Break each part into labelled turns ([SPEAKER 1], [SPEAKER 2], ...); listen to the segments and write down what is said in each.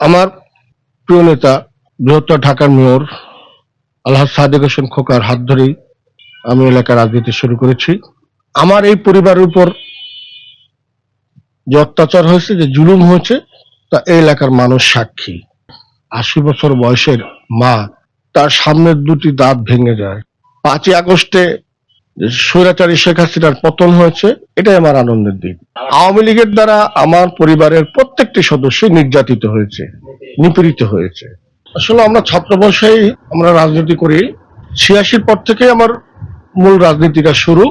[SPEAKER 1] আমার প্রিয় নেতা বৃহত্তর ঢাকার মেয়র আল্লাহ সাদেক হোসেন খোকার হাত ধরেই আমি এলাকার রাজনীতি শুরু করেছি। আমার এই পরিবারের উপর যে অত্যাচার হয়েছে, যে জুলুম হয়েছে, তা এই এলাকার মানুষ সাক্ষী। আশি বছর বয়সের মা, তার সামনের দুটি দাঁত ভেঙে যায়। পাঁচই আগস্টে স্বৈরাচারী শেখ হাসিনার পতন হয়েছে, এটাই আমার আনন্দের দিন আওয়ামী লীগের দ্বারা আমার পরিবারের প্রত্যেকটি সদস্য নির্যাতিত হয়েছে, নিপীড়িত হয়েছে। আসলে আমরা ছাত্র বয়সেই আমরা রাজনীতি করি। ছিয়াশির পর থেকে আমার মূল রাজনীতিটা শুরু।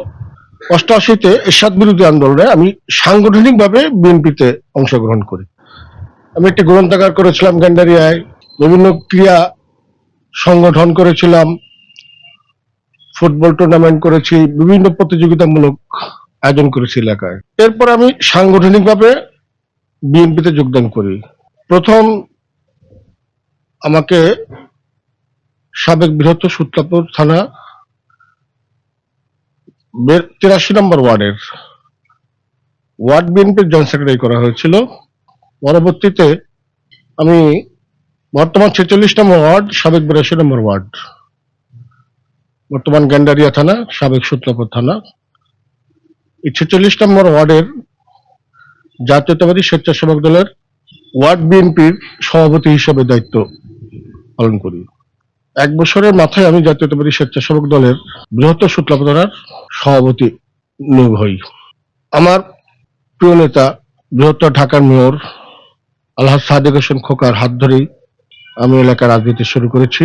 [SPEAKER 1] অষ্টআশিতে এরশাদ বিরোধী আন্দোলনে আমি সাংগঠনিকভাবে বিএনপিতে অংশগ্রহণ করি। আমি একটি গ্রন্থাগার করেছিলাম, গ্যান্ডারিয়ায়। বিভিন্ন ক্রিয়া সংগঠন করেছিলাম। ফুটবল টুর্নামেন্ট করেছি, বিভিন্ন প্রতিযোগিতামূলক আয়োজন করেছি এলাকায়। এরপর আমি সাংগঠনিকভাবে বিএনপিতে যোগদান করি। প্রথম আমাকে সাবেক বৃহত্তর সূত্রাপুর থানা তিরাশি নম্বর ওয়ার্ডের ওয়ার্ড বিএনপির জয়েন্ট সেক্রেটারি করা হয়েছিল। পরবর্তীতে আমি বর্তমান ছেচল্লিশ নম্বর ওয়ার্ড, সাবেক বিরাশি নম্বর ওয়ার্ড। বর্তমান গ্যান্ডারিয়া থানা, সাবেক সূত্রাপুর থানা। এই ছেচল্লিশ নম্বর ওয়ার্ডের জাতীয়তাবাদী স্বেচ্ছাসেবক দলের ওয়ার্ড বিএনপির সভাপতি হিসেবে দায়িত্ব পালন করি। এক বছরের মাথায় আমি জাতীয়তাবাদী স্বেচ্ছাসেবক দলের বৃহত্তর সূত্রাপুর থানার সভাপতি নিয়োগ হই। আমার প্রিয় নেতা, বৃহত্তর ঢাকার মেয়র আলহাজ সাদেক হোসেন খোকার হাত ধরেই আমি এলাকার রাজনীতি শুরু করেছি।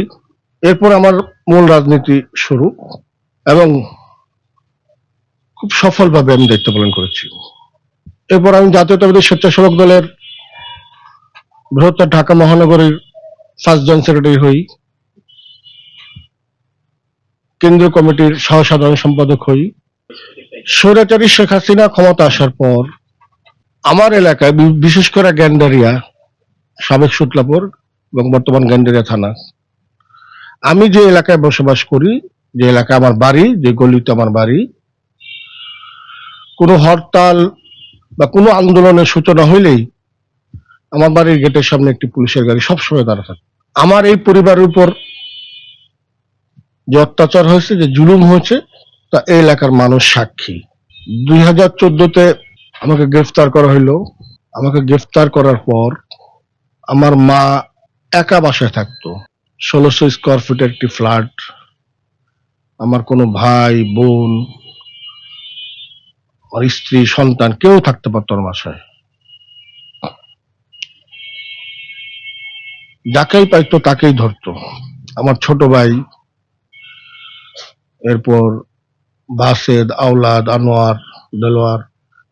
[SPEAKER 1] এরপর আমার মূল রাজনীতি শুরু এবং খুব সফলভাবে আমি দায়িত্ব পালন করেছি। এরপর আমি জাতীয়তাবাদী স্বেচ্ছাসেবক দলের বৃহত্তর ঢাকা মহানগরীর ফার্স্ট জয়েন্ট সেক্রেটারি হই। কেন্দ্রীয় কমিটির সহ সাধারণ সম্পাদক হই। স্বৈরাচারী শেখ হাসিনা ক্ষমতা আসার পর আমার এলাকায় বিশেষ করে গ্যান্ডারিয়া, সাবেক সুতলাপুর এবং বর্তমান গ্যান্ডারিয়া থানা। আমি যে এলাকায় বসবাস করি, যে এলাকা আমার বাড়ি, যে গলিতে আমার বাড়ি, কোনো হরতাল বা কোনো আন্দোলনের সূচনা হইলেই আমার বাড়ির গেটের সামনে একটি পুলিশের গাড়ি সবসময় দাঁড়া থাকে। আমার এই পরিবারের উপর যে অত্যাচার হয়েছে, যে জুলুম হয়েছে, তা এই এলাকার মানুষ সাক্ষী। দুই হাজার চোদ্দতে আমাকে গ্রেফতার করা হইল। আমাকে গ্রেফতার করার পর আমার মা একা বাসায় থাকতো। ষোলোশো স্কোয়ার ফিটের একটি ফ্ল্যাট আমার কোনো ভাই, বোন, আমার স্ত্রী, সন্তান কেউ থাকতে পারতো না বাসায়। যাকেই পাইতো তাকেই ধরতো। আমার ছোট ভাই, এরপর বাসেদ, আওলাদ, আনোয়ার, দেলোয়ার,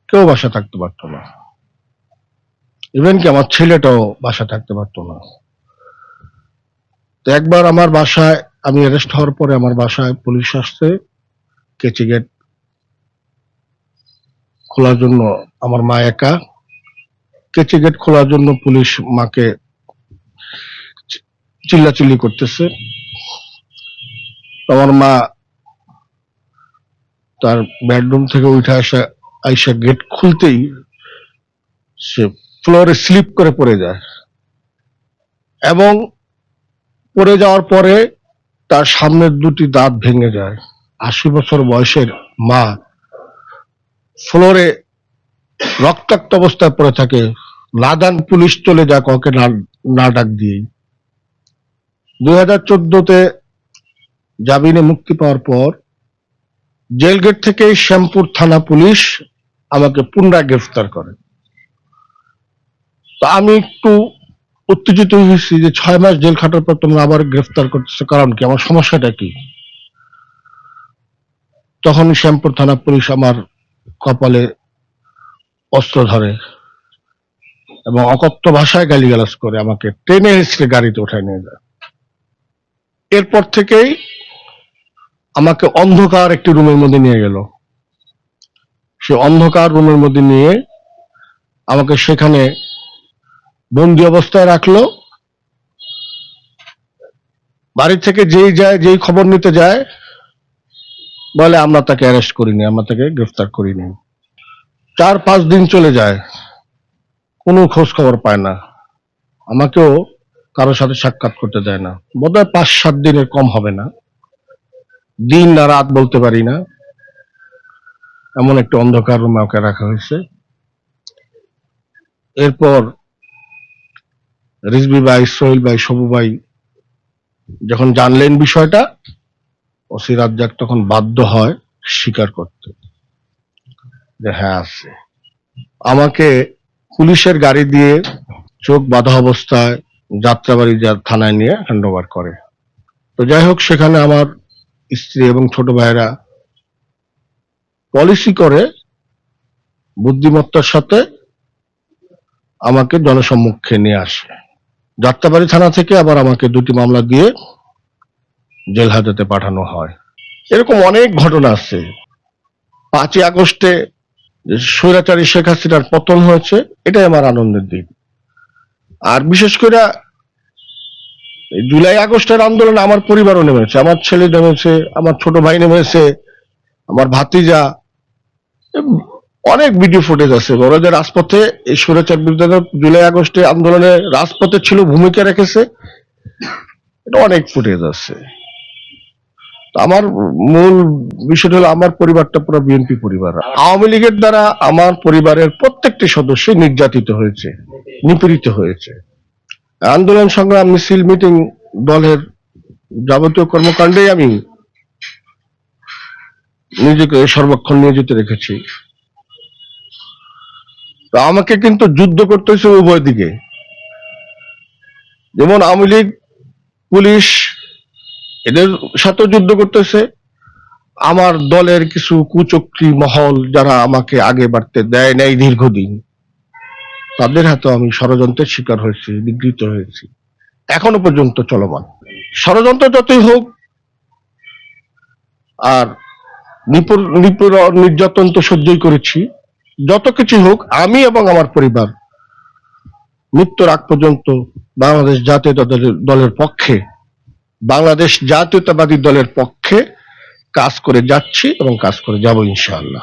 [SPEAKER 1] কেউ বাসা থাকতে পারতো না। ইভেন কি আমার ছেলেটাও বাসা থাকতে পারতো না। তো একবার আমার বাসায়, আমি অ্যারেস্ট হওয়ার পরে আমার বাসায় পুলিশ আসছে, কেচি গেট খোলার জন্য আমার মা একা। কেচি গেট খোলার জন্য পুলিশ মাকে চিল্লাচিল্লি করতেছে। আমার মা তার বেডরুম থেকে উঠে আসা, আইসা গেট খুলতেই সে ফ্লোরে স্লিপ করে পড়ে যায়। এবং পড়ে যাওয়ার পরে তার সামনের দুটি দাঁত ভেঙে যায়। আশি বছর বয়সের মা ফ্লোরে রক্তাক্ত অবস্থায় পড়ে থাকে। নাদান পুলিশ চলে ওকে না না ডাক দিয়েই। দুই হাজার চোদ্দতে জামিনে মুক্তি পাওয়ার পর জেল গেট থেকে শ্যামপুর থানা পুলিশ আমাকে পুনরায় গ্রেফতার করে। তো আমি একটু উত্তেজিত হয়েছি যে ছয় মাস জেল খাটার পর তোমরা আবার গ্রেফতার করতেছো। কারণ কি? আমার সমস্যাটা কি? তখন শ্যামপুর থানা পুলিশ আমার কপালে অস্ত্র ধরে এবং অকথ্য ভাষায় গালিগালাজ করে আমাকে ট্রেনে এসে গাড়িতে উঠায় নিয়ে যায়। এরপর থেকেই আমাকে অন্ধকার একটি রুমের মধ্যে নিয়ে গেল। সে অন্ধকার রুমের মধ্যে নিয়ে আমাকে সেখানে বন্দি অবস্থায় রাখল। বাড়ি থেকে যেই যায়, যেই খবর নিতে যায়, বলে, আমরা তাকে অ্যারেস্ট করিনি, আমরা তাকে গ্রেফতার করিনি। চার, পাঁচ দিন চলে যায়। কোনো খোঁজ খবর পায় না। আমাকেও কারোর সাথে সাক্ষাৎ করতে দেয় না। বোধহয় পাঁচ, সাত দিনের কম হবে না। দিন না রাত বলতে পারি না। এমন একটি অন্ধকার রুমে ওকে রাখা হয়েছে। এরপর রিজবি ভাই, সোহেল ভাই, সবু ভাই, যখন জানলেন বিষয়টা, ওসি রাজ্জাক তখন বাধ্য হয় স্বীকার করতে। যে হ্যাঁ আছে। আমাকে পুলিশের গাড়ি দিয়ে চোখ বাঁধা অবস্থায় যাত্রাবাড়ি থানায় নিয়ে হ্যান্ড ওভার করে। তো যাই হোক, সেখানে আমার স্ত্রী এবং ছোট ভাইয়েরা পলিসি করে বুদ্ধিমত্তার সাথে আমাকে জনসম্মুখে নিয়ে আসে। যাত্রাবাড়ি থানা থেকে আবার আমাকে দুটি মামলা দিয়ে জেল হাজতে পাঠানো হয়। এরকম অনেক ঘটনা আছে। পাঁচই আগস্টে স্বৈরাচারী শেখ হাসিনার পতন হয়েছে, এটাই আমার আনন্দের দিন আর বিশেষ করে জুলাই আগস্টের আন্দোলনে আমার পরিবারও নেমেছে, আমার ছেলে নেমেছে, আমার ছোট ভাই নেমেছে, আমার ভাতিজা অনেক ভিডিও ফুটেজ আছে। যে রাজপথে এই স্বৈরাচার বিরুদ্ধে জুলাই আগস্টে আন্দোলনে রাজপথে ছিল, ভূমিকা রেখেছে, এটা অনেক ফুটেজ আছে। আমার মূল বিষয়টা হলো, আমার পরিবারটা পুরো বিএনপি পরিবার। আওয়ামী লীগের দ্বারা আমার পরিবারের প্রত্যেকটি সদস্য নির্যাতিত হয়েছে, নিপীড়িত হয়েছে। আন্দোলন সংগ্রাম, মিছিল, মিটিং, দলের যাবতীয় কর্মকাণ্ডেই আমি নিজেকে সর্বক্ষণ নিয়োজিত রেখেছি। তো আমাকে কিন্তু যুদ্ধ করতে হয়েছে উভয় দিকে। যেমন আওয়ামী লীগ, পুলিশ, এদের সাথেও যুদ্ধ করতেছে আমার দলের কিছু কুচক্রী মহল যারা আমাকে আগে বাড়তে দেয় নাই দীর্ঘদিন, তাদের হাতে আমি ষড়যন্ত্রের শিকার হয়েছি, নিগৃহীত হয়েছি। এখনও পর্যন্ত চলমান। ষড়যন্ত্র যতই হোক, আর নিপুর নিপুর নির্যাতন তো সহ্যই করেছি। যত কিছু হোক, আমি এবং আমার পরিবার মৃত্যুর আগ পর্যন্ত বাংলাদেশ জাতীয় দলের দলের পক্ষে, বাংলাদেশ জাতীয়তাবাদী দলের পক্ষে কাজ করে যাচ্ছি এবং কাজ করে যাব ইনশাআল্লাহ।